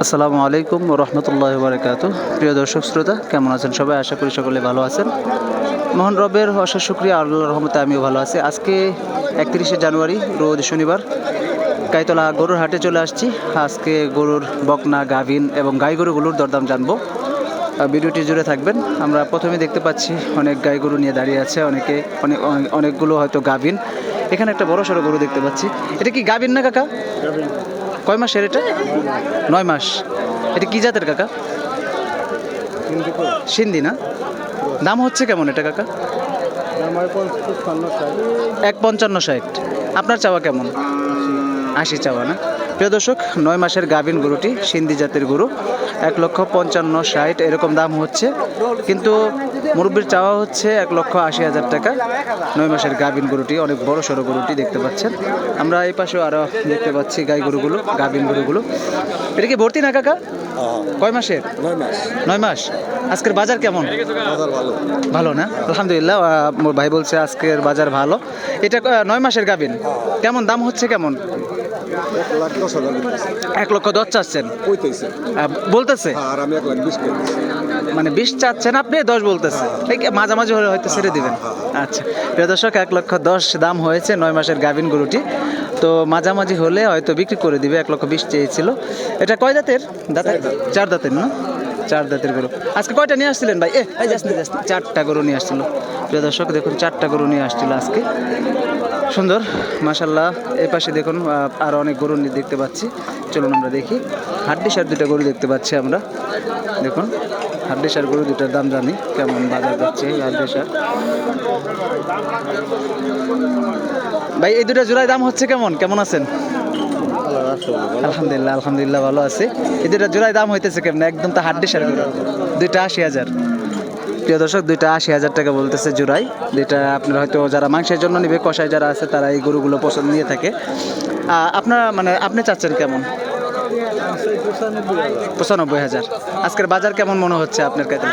আসসালামু আলাইকুম রহমতুল্লাহ বারকাত প্রিয় দর্শক, শ্রোতা, কেমন আছেন সবাই? আশা করি সকলে ভালো আছেন। মোহন রবের অশেষ শুক্রিয়া আল্লাহ রহমতে আমিও ভালো আছি। আজকে একত্রিশে জানুয়ারি, রোজ শনিবার গাইতলা গরুর হাটে চলে আসছি। আজকে গরুর বকনা, গাভিন এবং গাই গরুগুলোর দরদাম জানব। ভিডিওটি জুড়ে থাকবেন। আমরা প্রথমে দেখতে পাচ্ছি অনেক গাই গরু নিয়ে দাঁড়িয়ে আছে। অনেক, অনেক- অনেকগুলো হয়তো গাভিন। এখানে একটা বড় সড়ো গরু দেখতে পাচ্ছি। এটা কি গাভিন না কাকা? কয় মাসের এটা? নয় মাস। এটা কি জাতের কাকা? সিন্ধি না? দাম হচ্ছে কেমন এটা কাকা? এক পঞ্চান্ন ষাট। আপনার চাওয়া কেমন? আশি। চাওয়া না? প্রিয় দর্শক, নয় মাসের গাভিন গরুটি সিন্ধি জাতের গরু। এক লক্ষ পঞ্চান্ন ষাট এরকম দাম হচ্ছে। কিন্তু মুরব্বির চাওয়া হচ্ছে এক লক্ষ আশি হাজার টাকা। নয় মাসের গাভিন গরুটি অনেক বড় সড়ো গরুটি দেখতে পাচ্ছেন। আমরা এই পাশেও আরও দেখতে পাচ্ছি গাই গরুগুলো গাভিন গরুগুলো। এটা কি ভর্তি না কাকা? কয় মাসের? নয় মাস। আজকের বাজার কেমন? ভালো। না? আলহামদুলিল্লাহ ভাই বলছে আজকের বাজার ভালো। এটা নয় মাসের গাবিন কেমন দাম হচ্ছে কেমন? এক লাখ দশ হাজার এক লক্ষ দশ চাচ্ছেন কইতেছে বলতেছে আর আমি এক লাখ বিশ মানে বিশ চাচ্ছেন আপনি দশ বলতেছে। ঠিক কি মাঝামাঝি হলে হয়তো ছেড়ে দিবেন। আচ্ছা প্রিয় দর্শক এক লক্ষ দশ দাম হয়েছে নয় মাসের গাভিন গরুটি। তো মাঝামাঝি হলে হয়তো বিক্রি করে দিবে এক লক্ষ বিশ চেয়েছিল। এটা কয় দাঁতের? দাঁতের? চার দাঁতের না? চার দাঁতের গরু। আজকে কয়টা নিয়ে আসছিলেন ভাই? এ, এই যাস চারটা গরু নিয়ে আসছিল। প্রিয় দর্শক, দেখুন, চারটা গরু নিয়ে আসছিল আজকে। সুন্দর মাশাল্লাহ এই পাশে দেখুন আরও অনেক গরু দেখতে পাচ্ছি। চলুন আমরা দেখি। হাড্ডি সার দুটা গরু দেখতে পাচ্ছি আমরা। দেখুন হাড্ডি সার গরু দুটার দাম জানি। কেমন বাজার যাচ্ছে হাড্ডি সার ভাই, এই দুটা জোড়ায় দাম হচ্ছে কেমন? কেমন আছেন? আলহামদুলিল্লাহ আলহামদুলিল্লাহ ভালো আছে। এই দুটা জোড়ায় দাম হইতেছে কেমন? একদম তো হাড্ডি সার দুইটা আশি হাজার। প্রিয় দর্শক, দুইটা আশি হাজার টাকা বলতেছে জোড়াই যেটা আপনার হয়তো যারা মাংসের জন্য নিবে কষায় যারা আছে, তারা এই গরুগুলো পছন্দ নিয়ে থাকে। আপনার মানে আপনি চাচ্ছেন কেমন? পঁচানব্বই হাজার। আজকের বাজার কেমন মনে হচ্ছে আপনার কাছে?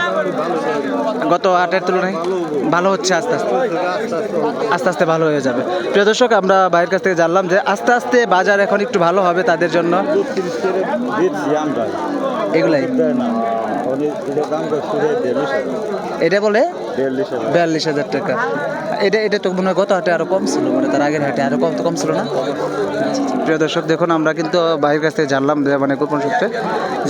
গত আটের তুলনায় ভালো হচ্ছে আস্তে আস্তে। আস্তে আস্তে ভালো হয়ে যাবে। প্রিয় দর্শক আমরা বাইরের কাছ থেকে জানলাম যে আস্তে আস্তে বাজার এখন একটু ভালো হবে তাদের জন্য। এগুলাই। এটা বলে? বিয়াল্লিশ হাজার টাকা। এটা এটা তো মনে হয় গত হাটে আরও কম ছিল মানে তার আগের হাটে আরও কম তো কম ছিল না। প্রিয় দর্শক দেখুন আমরা কিন্তু বাইরের কাছ থেকে জানলাম মানে গোপন সূত্রে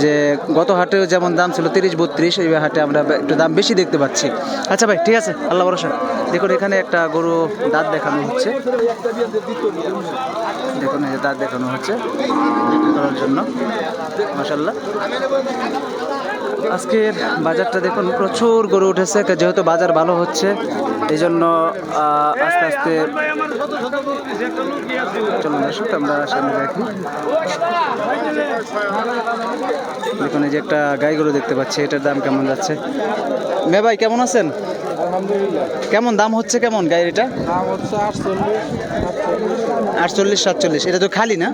যে গত হাটে যেমন দাম ছিল তিরিশ বত্রিশ এই হাটে আমরা একটু দাম বেশি দেখতে পাচ্ছি। আচ্ছা ভাই ঠিক আছে আল্লাহ ভরসা। দেখুন এখানে একটা গরু দাঁত দেখানো হচ্ছে। দেখুন এই যে দাঁত দেখানো হচ্ছে। করার জন্য মাসাল্লাহ আজকের বাজারটা দেখুন প্রচুর গরু উঠেছে যেহেতু বাজার ভালো হচ্ছে এই জন্য আস্তে আস্তে চলুন দর্শক আমরা সামনে দেখুন এই যে একটা গাই গরু দেখতে পাচ্ছি এটার দাম কেমন যাচ্ছে? মে ভাই কেমন আছেন? কেমন দাম হচ্ছে কেমন গাড়ির এটা আটচল্লিশ সাতচল্লিশ। এটা তো খালি না?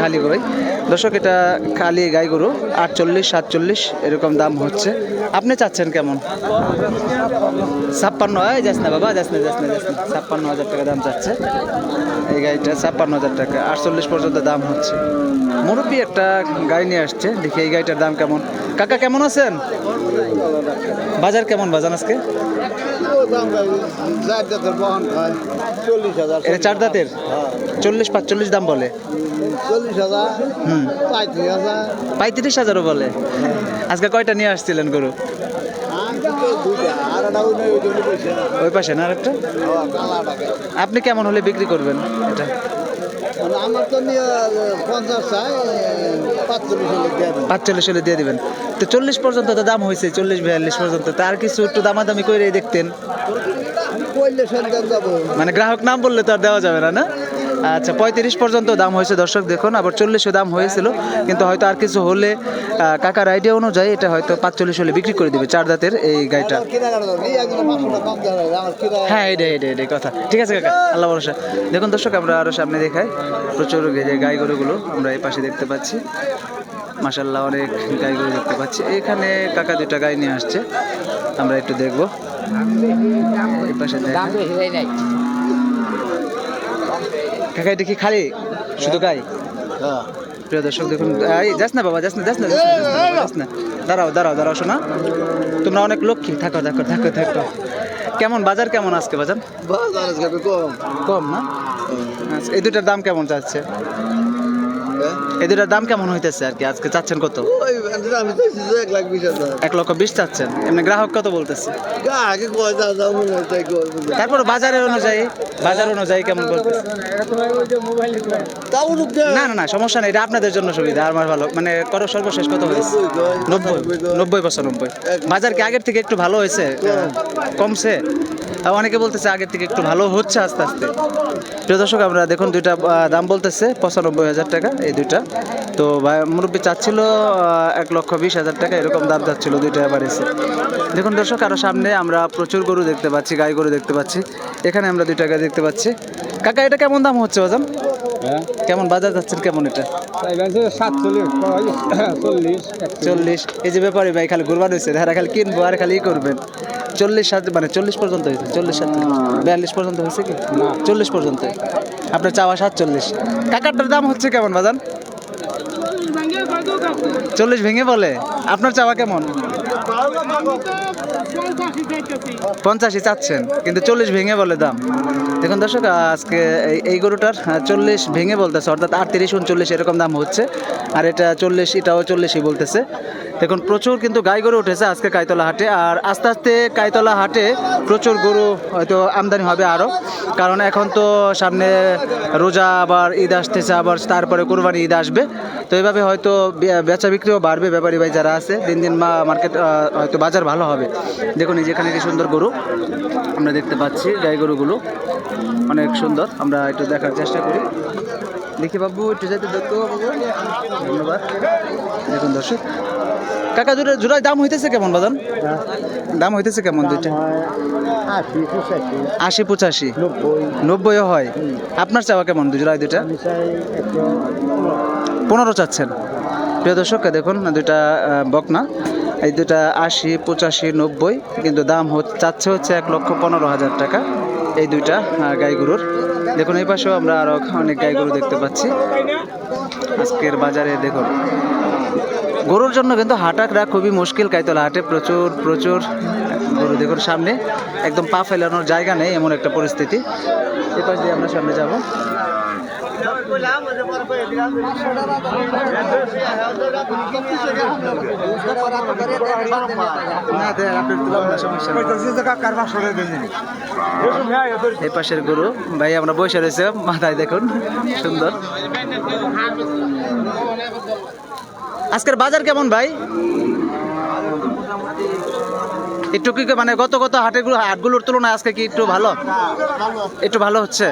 খালি। গরু দর্শক, এটা খালি গাই গরু, আটচল্লিশ, সাতচল্লিশ, এরকম দাম হচ্ছে। আপনি চাচ্ছেন কেমন? ছাপ্পান্ন, এই যাস না বাবা, যাস না যাস না যাস না। ছাপ্পান্ন হাজার টাকা দাম চাচ্ছে। এই গাড়িটা ছাপ্পান্ন হাজার টাকা, আটচল্লিশ পর্যন্ত দাম হচ্ছে। মুরব্বী একটা গাড়ি নিয়ে আসছে, দেখি এই গাড়িটার দাম কেমন। কাকা, কেমন আছেন? বাজার কেমন, বাজান আজকে? চার দাঁতের, চল্লিশ, পাঁচচল্লিশ দাম বলে। চল্লিশ হাজার হুম। পঁয়ত্রিশ হাজার। পঁয়ত্রিশ হাজারও বলে? আজকে কয়টা নিয়ে আসছিলেন গরু? ওই পাশে না আরেকটা? আপনি কেমন হলে বিক্রি করবেন এটা? আমার তো পঞ্চাশ চাই পাঁচচল্লিশ হলে দিয়ে দিবেন। তো চল্লিশ পর্যন্ত তো দাম হয়েছে চল্লিশ বিয়াল্লিশ পর্যন্ত। তার কিছু একটু দামাদামি করে দেখতেন। মানে গ্রাহক নাম বললে তো আর দেওয়া যাবে না না? আচ্ছা পঁয়ত্রিশ পর্যন্ত দাম হয়েছে দর্শক, দেখুন, আবার চল্লিশও দাম হয়েছিল, কিন্তু হয়তো আর কিছু হলে কাকার আইডিয়া অনুযায়ী এটা হয়তো পাঁচচল্লিশ হলে বিক্রি করে দিবে চার দাঁতের এই গাড়িটা। হ্যাঁ এটাই এটাই এটাই কথা। ঠিক আছে, কাকা, আল্লাহ ভরসা। দেখুন দর্শক, আমরা আরও সামনে দেখাই। প্রচুর গাই গরুগুলো আমরা এই পাশে দেখতে পাচ্ছি। মাসাল্লাহ অনেক গাই গরু দেখতে পাচ্ছি। এখানে কাকা দুটা গাই নিয়ে আসছে। আমরা একটু দেখব। এই পাশে। কাকা এটা কি খালি? শুধু গাই হ্যাঁ। প্রিয় দর্শক দেখুন যাস না বাবা যাস না যাস না যাস না, দাঁড়াও দাঁড়াও দাঁড়াও শোনা। তোমরা অনেক লক্ষ্মী। থাকো থাকো থাকো থাকো। কেমন বাজার কেমন আজকে বাজার? বাজার আজকে কম। কম না? আচ্ছা এই দুটার দাম কেমন চাচ্ছে হ্যাঁ? এই দুটার দাম কেমন হইতেছে আর কি? আজকে চাচ্ছেন কত? আমি চাইছি যে এক লাখ বিশ হাজার। এক লক্ষ বিশ চাচ্ছেন। এমনি গ্রাহক কত বলতেছে? আগে কয় যা যা মনে হয় তাই তারপর বাজারের অনুযায়ী বাজার অনুযায়ী কেমন বলতেছে? তাও না না না সমস্যা নেই এটা আপনাদের জন্য সুবিধা আমার ভালো। মানে করো সর্বশেষ কত হয়েছে? নব্বই নব্বই পঁচানব্বই। বাজার কি আগের থেকে একটু ভালো হয়েছে? কমছে? অনেকে বলতেছে আগের থেকে একটু ভালো হচ্ছে আস্তে আস্তে প্রিয় দর্শক আমরা দেখুন দুইটা দাম বলতেছে পঁচানব্বই হাজার টাকা এই দুইটা তো ভাই মুরব্বী চাচ্ছিল এক লক্ষ বিশ হাজার টাকা এরকম দাম চাচ্ছিল দুইটা এসে দেখুন দর্শক আরও সামনে আমরা প্রচুর গরু দেখতে পাচ্ছি গাই গরু দেখতে পাচ্ছি এখানে আমরা দুইটা গাই দেখতে পাচ্ছি কাকা এটা কেমন দাম হচ্ছে ওজন হ্যাঁ কেমন বাজার যাচ্ছেন কেমন এটা চল্লিশ এই যে ব্যাপারে ভাই খালি ঘুরবার হয়েছে তারা খালি কিনবো আর খালি করবেন চল্লিশ সাত মানে চল্লিশ পর্যন্ত হয়েছে চল্লিশ সাত। বিয়াল্লিশ পর্যন্ত হয়েছে কি? না। চল্লিশ পর্যন্ত। আপনার চাওয়া সাতচল্লিশ। কাকারটার দাম হচ্ছে কেমন বাজান? চল্লিশ ভেঙে বলে। আপনার চাওয়া কেমন? পঞ্চাশি চাচ্ছেন, কিন্তু চল্লিশ ভেঙে বলে দাম। দেখুন দর্শক, আজকে এই- গরুটার চল্লিশ ভেঙে বলতেছে, অর্থাৎ আটত্রিশ, উনচল্লিশ এরকম দাম হচ্ছে। আর এটা চল্লিশ, এটাও চল্লিশই বলতেছে। দেখুন, প্রচুর কিন্তু গাই গরু উঠেছে আজকে কাইতলা হাটে। আর আস্তে আস্তে কাইতলা হাটে প্রচুর গরু হয়তো আমদানি হবে আরও কারণ এখন তো সামনে রোজা, আবার ঈদ আসতেছে, আবার তারপরে কোরবানি ঈদ আসবে। তো এভাবে হয়তো বেচা বিক্রিও বাড়বে, ব্যাপারী ভাই যারা আছে, দিন দিন মা, মার্কেট হয়তো বাজার ভালো হবে। দেখুন এই যেখানে কি সুন্দর গরু। আমরা দেখতে পাচ্ছি গাই গরুগুলো। অনেক সুন্দর। আমরা একটু দেখার চেষ্টা করি। দেখি বাবু একটু যাইতে দেখতো বাবু। ধন্যবাদ। দেখুন দর্শক। কাকা জোড়া জোড়ায় দাম হইতেছে কেমন বাদান দাম হইতেছে কেমন দুইটা? আশি পঁচাশি। নব্বই। নব্বইও হয়। আপনার চাওয়া কেমন জোড়ায় দুইটা? পনেরো। চাচ্ছেন। প্রিয় দর্শক দেখুন দুইটা বকনা। এই দুটা আশি পঁচাশি নব্বই কিন্তু দাম হচ্ছে চাচ্ছে হচ্ছে এক লক্ষ পনেরো হাজার টাকা। এই দুইটা আহ, গাই গরুর। দেখুন এই পাশেও আমরা আরও অনেক গাই গরু দেখতে পাচ্ছি। আজকের বাজারে দেখুন। গরুর জন্য কিন্তু হাঁটাকরা খুবই মুশকিল কাইতলা হাটে প্রচুর প্রচুর। গরু দেখুন সামনে একদম পা ফেলানোর জায়গা নেই এমন একটা পরিস্থিতি। এ পাশ দিয়ে আমরা সামনে যাব। এই পাশের গরু ভাই আমরা বসে রয়েছে মাথায় দেখুন সুন্দর। আজকের বাজার কেমন ভাই? একটু কি মানে গত গত হাটেগুলো হাটগুলোর তুলনায় আজকে কি একটু ভালো? একটু ভালো হচ্ছে?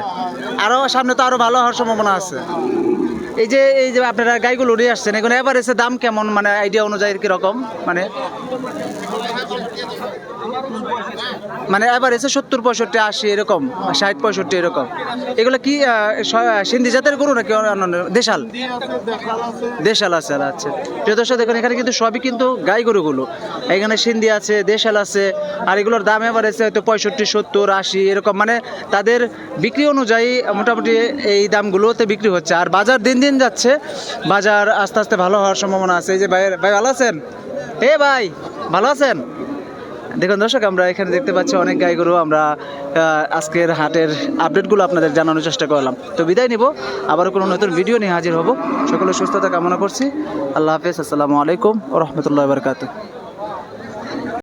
আরও সামনে তো আরও ভালো হওয়ার সম্ভাবনা আছে। এই যে এই যে আপনারা গাইগুলো নিয়ে আসছেন এখন এবার এসে দাম কেমন? মানে আইডিয়া অনুযায়ী কীরকম? মানে মানে এবার এসে সত্তর, পঁয়ষট্টি, আশি এরকম, ষাট, পঁয়ষট্টি এরকম। এগুলো কি সিন্ধি জাতের গরু নাকি অন্যান্য দেশাল? দেশাল আছে আচ্ছা। প্রিয় দর্শক, দেখুন, এখানে কিন্তু সবই কিন্তু গাই গরুগুলো। এখানে সিন্ধি আছে, দেশাল আছে, আর এগুলোর দাম এবার এসে হয়তো পঁয়ষট্টি, সত্তর, আশি এরকম। মানে তাদের বিক্রি অনুযায়ী মোটামুটি এই দামগুলোতে বিক্রি হচ্ছে। আর বাজার দিন দিন যাচ্ছে। বাজার আস্তে আস্তে ভালো হওয়ার সম্ভাবনা আছে। এই যে ভাই ভাই ভালো আছেন? এ ভাই, ভালো আছেন? দেখুন, দর্শক, আমরা এখানে দেখতে পাচ্ছি অনেক গাই গরু আমরা আজকের হাটের আপডেটগুলো আপনাদের জানানোর চেষ্টা করলাম। তো বিদায় নিব। আবারও কোনো নতুন ভিডিও নিয়ে হাজির হব। সকলে সুস্থতা কামনা করছি। আল্লাহ হাফেজ। আসসালামু আলাইকুম ও রহমতুল্লাহ বারকাতু